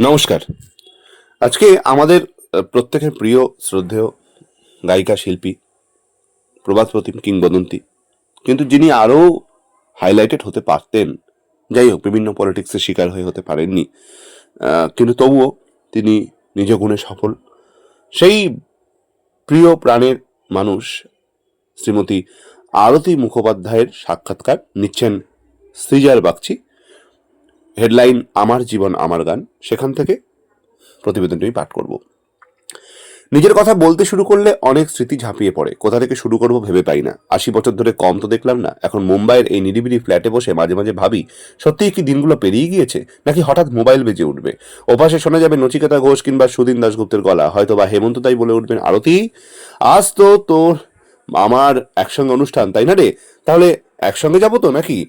নমস্কার। আজকে আমাদের প্রত্যেকের প্রিয়, শ্রদ্ধেয় গায়িকা, শিল্পী, প্রভাত প্রতিম, কিংবদন্তি, কিন্তু যিনি আরও হাইলাইটেড হতে পারতেন, যাই হোক, বিভিন্ন পলিটিক্সের শিকার হয়ে হতে পারেননি কিন্তু তবুও তিনি নিজ গুণে সফল। সেই প্রিয় প্রাণের মানুষ শ্রীমতী আরতি মুখোপাধ্যায়ের সাক্ষাৎকার নিচ্ছেন সৃজার বাগচি। হেডলাইন আমার জীবন, আমার গান, সেখান থেকে প্রতিবেদনটি আমি পাঠ করব। নিজের কথা বলতে শুরু করলে অনেক স্মৃতি ঝাঁপিয়ে পড়ে। কোথা থেকে শুরু করব ভেবে পাই না। আশি বছর ধরে কম তো দেখলাম না। এখন মুম্বাইয়ের এই নিরিবিলি ফ্ল্যাটে বসে মাঝে মাঝে ভাবি, সত্যিই কি দিনগুলো পেরিয়ে গিয়েছে? নাকি হঠাৎ মোবাইল বেজে উঠবে? ওপাশে শোনা যাবে নচিকেতা ঘোষ কিংবা সুদিন দাশগুপ্তের গলা। হয়তো বা হেমন্ত তাই বলে উঠবেন, আরতি, আজ তো তোর, আমার একসঙ্গে অনুষ্ঠান, তাই না রে? তাহলে একসঙ্গে যাব তো নাকি?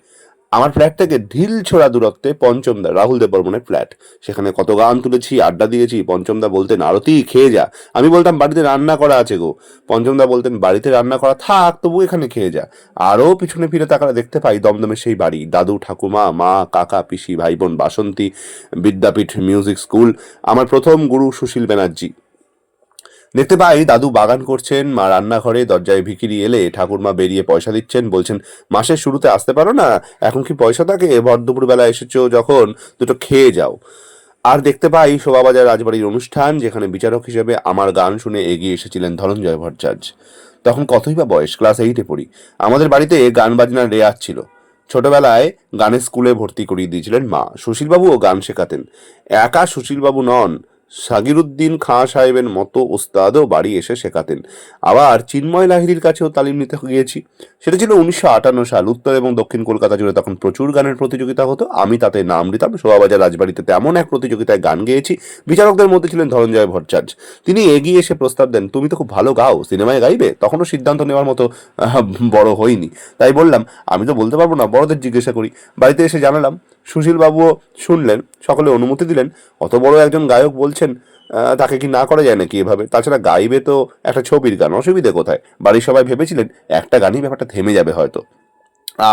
আমার ফ্ল্যাট থেকে ঢিল ছোড়া দূরত্বে পঞ্চমদা রাহুল দেব বর্মনের ফ্ল্যাট সেখানে কত গান তুলেছি, আড্ডা দিয়েছি পঞ্চমদা বলতেন, আরতি খেয়ে যা। আমি বলতাম, বাড়িতে রান্না করা আছে গো। পঞ্চমদা বলতেন, বাড়িতে রান্না করা থাক তবু এখানে খেয়ে যা। আরও পিছনে ফিরে তাকালে দেখতে পাই দমদমের সেই বাড়ি। দাদু, ঠাকুমা, মা, কাকা, পিসি ভাই বোন বাসন্তী, বিদ্যাপীঠ মিউজিক স্কুল। আমার প্রথম গুরু সুশীল ব্যানার্জি। দেখতে পাই, দাদু বাগান করছেন, মা রান্নাঘরে দরজায় ভিখিরি এলে ঠাকুরমা বেরিয়ে পয়সা দিচ্ছেন, বলছেন, মাসের শুরুতে আসতে পারো না? এখন কি পয়সা থাকে? ভর দুপুরবেলা এসেছ যখন, দুটো খেয়ে যাও। আর দেখতে পাই, শোভাবাজার রাজবাড়ির অনুষ্ঠান, যেখানে বিচারক হিসেবে আমার গান শুনে এগিয়ে এসেছিলেন ধনঞ্জয় ভট্টাচার্য। তখন কতই বা বয়স? ক্লাস এইটে পড়ি। আমাদের বাড়িতে গান বাজনার রেয়াজ ছিল। ছোটবেলায় গানের স্কুলে ভর্তি করিয়ে দিয়েছিলেন মা। সুশীলবাবুও গান শেখাতেন। একা সুশীলবাবু নন সাগিরুদ্দিন খাঁ সাহেবের মতো ওস্তাদও বাড়ি এসে শেখাতেন। আবার চিন্ময় লাহিড়ির কাছেও তালিম নিতে গিয়েছি। সেটা ছিল উনিশশো আটান্ন সাল। উত্তর এবং দক্ষিণ কলকাতা জুড়ে তখন প্রচুর গানের প্রতিযোগিতা হতো। আমি তাতে নাম দিতাম। শোভাবাজার রাজবাড়িতে তেমন এক প্রতিযোগিতায় গান গেয়েছি। বিচারকদের মধ্যে ছিলেন ধনঞ্জয় ভট্টাচার্য। তিনি এগিয়ে এসে প্রস্তাব দেন, তুমি তো খুব ভালো গাও, সিনেমায় গাইবে? তখনও সিদ্ধান্ত নেওয়ার মতো বড় হইনি তাই বললাম, আমি তো বলতে পারব না, বড়দের জিজ্ঞাসা করি। বাড়িতে এসে জানালাম, সুশীলবাবুও শুনলেন। সকলে অনুমতি দিলেন। অত বড় একজন গায়ক বলছেন তাকে কি না করা যায় নাকি এভাবে? তাছাড়া গাইবে তো একটা ছবির গান, অসুবিধে কোথায়? বাড়ির সবাই ভেবেছিলেন একটা গানই ব্যাপারটা থেমে যাবে হয়তো।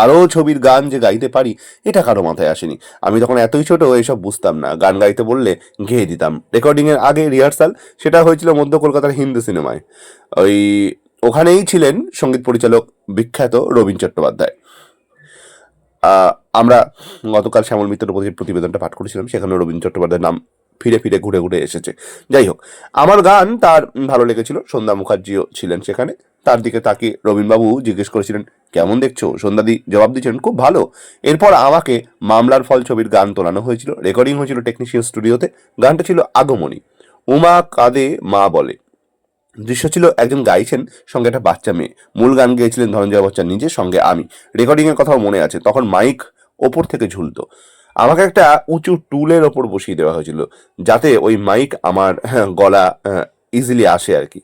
আরও ছবির গান যে গাইতে পারি, এটা কারও মাথায় আসেনি। আমি তখন এতই ছোট, এসব বুঝতাম না। গান গাইতে বললে গেয়ে দিতাম। রেকর্ডিংয়ের আগে রিহার্সাল, সেটা হয়েছিল মধ্য কলকাতার হিন্দি সিনেমায়। ওই ওখানেই ছিলেন সংগীত পরিচালক বিখ্যাত রবীন চট্টোপাধ্যায়। আমরা গতকাল শ্যামল মিত্রের প্রতি প্রতিবেদনটা পাঠ করেছিলাম, সেখানে রবীন চট্টোপাধ্যায়ের নাম ফিরে ফিরে ঘুরে ঘুরে এসেছে। যাই হোক, আমার গান তার ভালো লেগেছিল, সন্ধ্যা মুখার্জিও ছিলেন সেখানে। তার দিকে তাকে রবীনবাবু জিজ্ঞেস করেছিলেন, কেমন দেখছ? সন্ধ্যাদি জবাব দিয়েছিলেন খুব ভালো। এরপর আমাকে মামলার ফল ছবির গান তোলানো হয়েছিল, রেকর্ডিং হয়েছিল টেকনিশিয়ান স্টুডিওতে। গানটা ছিল আগমনী। উমা কাঁদে মা বলে। দৃশ্য ছিল একজন গাইছেন সঙ্গে একটা বাচ্চা মেয়ে। মূল গান গেয়েছিলেন ধনঞ্জয় বচ্চন নিজে সঙ্গে আমি। রেকর্ডিং এর কথাও মনে আছে তখন মাইক ওপর থেকে ঝুলতো। আমাকে একটা উঁচু টুলের ওপর বসিয়ে দেওয়া হয়েছিল যাতে ওই মাইক আমার হ্যাঁ, গলা ইজিলি আসে আর কি।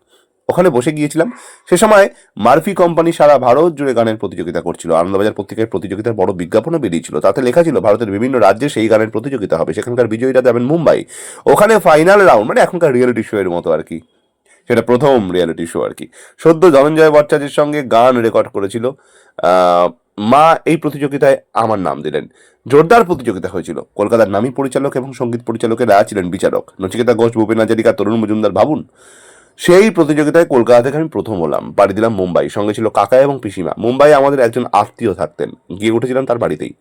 ওখানে বসে গিয়েছিলাম। সে সময় মার্ফি কোম্পানি সারা ভারত জুড়ে গানের প্রতিযোগিতা করছিল। আনন্দবাজার পত্রিকার প্রতিযোগিতার বড় বিজ্ঞাপনও বেরিয়েছিল। তাতে লেখা ছিল ভারতের বিভিন্ন রাজ্যে সেই গানের প্রতিযোগিতা হবে। সেখানকার বিজয়ীরা যাবেন মুম্বাই। ওখানে ফাইনাল রাউন্ড মানে এখনকার রিয়েলিটি শো এর মতো আর কি। সেটা প্রথম রিয়েলিটি শো আর কি। সদ্য ধনঞ্জয় ভট্টাচার্যের সঙ্গে গান রেকর্ড করেছিল। মা এই প্রতিযোগিতায় আমার নাম দিলেন। জোরদার প্রতিযোগিতা হয়েছিল। কলকাতার নামী পরিচালক এবং সংগীত পরিচালকেরা ছিলেন বিচারক। নচিকেতা ঘোষ, ভূপেন হাজারিকা, তরুণ মজুমদার ভাবুন। সেই প্রতিযোগিতায় কলকাতা থেকে আমি প্রথম হলাম। পাড়ি দিলাম মুম্বাই। সঙ্গে ছিল কাকা এবং পিসিমা। মুম্বাই আমাদের একজন আত্মীয় থাকতেন। গিয়ে উঠেছিলাম তার বাড়িতেই।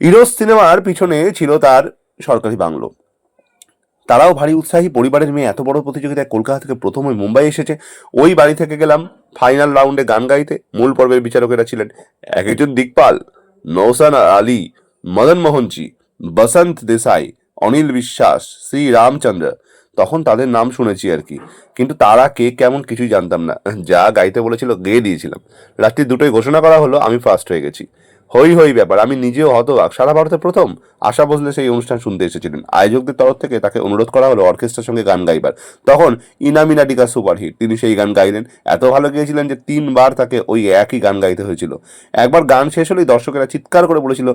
ইরোস সিনেমার পিছনে ছিল তার সরকারি বাংলো। তারাও ভারী উৎসাহী। পরিবারের মেয়ে এত বড় প্রতিযোগিতায় কলকাতা থেকে প্রথমে মুম্বাই এসেছে। ওই বাড়ি থেকে গেলাম ফাইনাল রাউন্ডে গান গাইতে। মূল পর্বের বিচারকেরা ছিলেন এক একজন দিকপাল নৌসান আলী, মদন মোহনজি, বসন্ত দেশাই, অনিল বিশ্বাস শ্রী রামচন্দ্র। তখন তাদের নাম শুনেছি আর কি। কিন্তু তারা কে, কেমন কিছুই জানতাম না। যা গাইতে বলেছিল গেয়ে দিয়েছিলাম। রাত্রি দুটোই ঘোষণা করা হলো, আমি ফার্স্ট হয়ে গেছি। হই হই ব্যাপার, আমি নিজেও হতবাক। সারা ভারতে প্রথম আশা ভোসলে সেই অনুষ্ঠান শুনতে এসেছিলেন। আয়োজকদের তরফ থেকে তাকে অনুরোধ করা হলো অর্কেস্ট্রার সঙ্গে গান গাইবার। তখন ইনামিনাডিকা সুপারহিট, তিনি সেই গান গাইলেন। এত ভালো গিয়েছিলেন যে তিনবার তাকে ওই একই গান গাইতে হয়েছিল। একবার গান শেষ হলেই দর্শকেরা চিৎকার করে বলেছিল,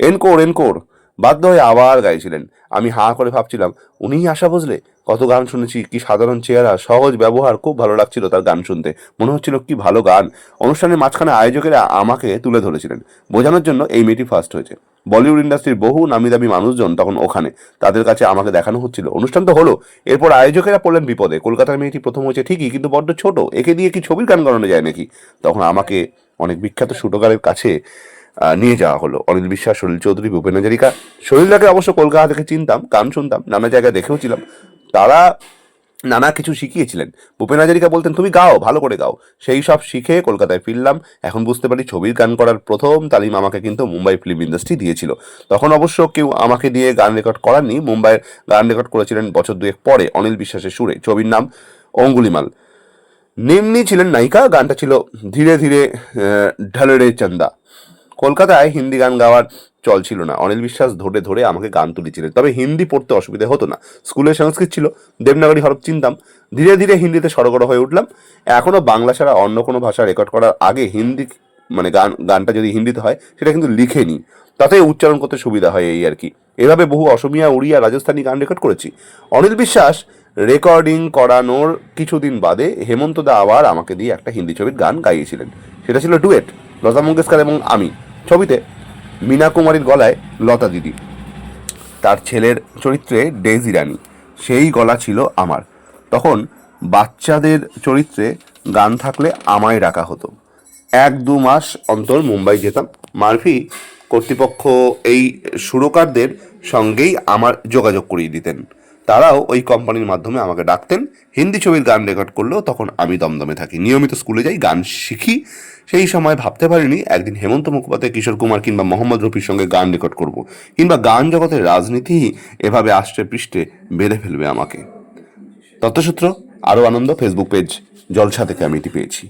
এনকোর এনকোর। বাধ্য হয়ে আবার গাইছিলেন। আমি হাঁ করে ভাবছিলাম, উনিই আশা বুঝলে? কত গান শুনেছি, কি সাধারণ চেহারা, সহজ ব্যবহার, খুব ভালো লাগছিল তার গান শুনতে। মনে হচ্ছিল কি ভালো গান। অনুষ্ঠানের মাঝখানে আয়োজকেরা আমাকে তুলে ধরেছিলেন। বোঝানোর জন্য এই মেয়েটি ফার্স্ট হয়েছে। বলিউড ইন্ডাস্ট্রির বহু নামি দামি মানুষজন তখন ওখানে। তাদের কাছে আমাকে দেখানো হচ্ছিল। অনুষ্ঠান তো হলো। এরপর আয়োজকেরা পড়লেন বিপদে। কলকাতার মেয়েটি প্রথম হয়েছে ঠিকই, কিন্তু বড্ড ছোট। একে দিয়ে কি ছবির গান গানো যায় নাকি? তখন আমাকে অনেক বিখ্যাত শুটকারের কাছে নিয়ে যাওয়া হলো। অনিল বিশ্বাস সলিল চৌধুরী, ভূপেন হাজারিকা। সলিলদাকে অবশ্য কলকাতা থেকে চিনতাম, গান শুনতাম, নানা জায়গায় দেখেও ছিলাম। তারা নানা কিছু শিখিয়েছিলেন। ভূপেন হাজারিকা বলতেন, তুমি গাও, ভালো করে গাও। সেই সব শিখে কলকাতায় ফিরলাম। এখন বুঝতে পারি ছবির গান করার প্রথম তালিম আমাকে কিন্তু মুম্বাই ফিল্ম ইন্ডাস্ট্রি দিয়েছিল। তখন অবশ্য কেউ আমাকে দিয়ে গান রেকর্ড করাননি। মুম্বাইয়ের গান রেকর্ড করেছিলেন বছর দুয়েক পরে অনিল বিশ্বাসের সুরে। ছবির নাম অঙ্গুলিমাল। নিম্নি ছিলেন নায়িকা। গানটা ছিল ধীরে ধীরে ঢালেরে চন্দা। কলকাতায় হিন্দি গান গাওয়ার চল ছিল না। অনিল বিশ্বাস ধরে ধরে আমাকে গান তুলেছিলেন। তবে হিন্দি পড়তে অসুবিধে হতো না। স্কুলে সংস্কৃত ছিল। দেবনাগরী হরফ চিনতাম। ধীরে ধীরে হিন্দিতে সড়গড় হয়ে উঠলাম। এখনও বাংলা ছাড়া অন্য কোনো ভাষা রেকর্ড করার আগে হিন্দি মানে গান, গানটা যদি হিন্দিতে হয়, সেটা কিন্তু লিখে নিই তাতে উচ্চারণ করতে সুবিধা হয় এই আর কি। এভাবে বহু অসমিয়া, উড়িয়া, রাজস্থানী গান রেকর্ড করেছি। অনিল বিশ্বাস রেকর্ডিং করানোর কিছুদিন বাদে হেমন্ত দা আবার আমাকে দিয়ে একটা হিন্দি ছবির গান গাইয়েছিলেন। সেটা ছিল ডুয়েট, লতা মঙ্গেশকর এবং আমি। ছবিতে মীনা কুমারীর গলায় লতা দিদি। তার ছেলের চরিত্রে ডেজি রানী, সেই গলা ছিল আমার। তখন বাচ্চাদের চরিত্রে গান থাকলে আমায় ডাকা হতো। এক দু মাস অন্তর মুম্বাই যেতাম। মারফি কর্তৃপক্ষ এই সুরকারদের সঙ্গেই আমার যোগাযোগ করিয়ে দিতেন। তারাও ওই কোম্পানির মাধ্যমে আমাকে ডাকতেন। হিন্দি ছবির গান রেকর্ড করলেও তখন আমি দমদমে থাকি। নিয়মিত স্কুলে যাই, গান শিখি। সেই সময় ভাবতে পারিনি, একদিন হেমন্ত মুখোপাধ্যায়, কিশোর কুমার কিংবা মোহাম্মদ রফির সঙ্গে গান রেকর্ড করব। কিংবা গান জগতের রাজনীতি এভাবে আষ্টে পৃষ্ঠে বেঁধে ফেলবে আমাকে। তথ্যসূত্র, আরও আনন্দ ফেসবুক পেজ জলসা থেকে আমি এটি পেয়েছি।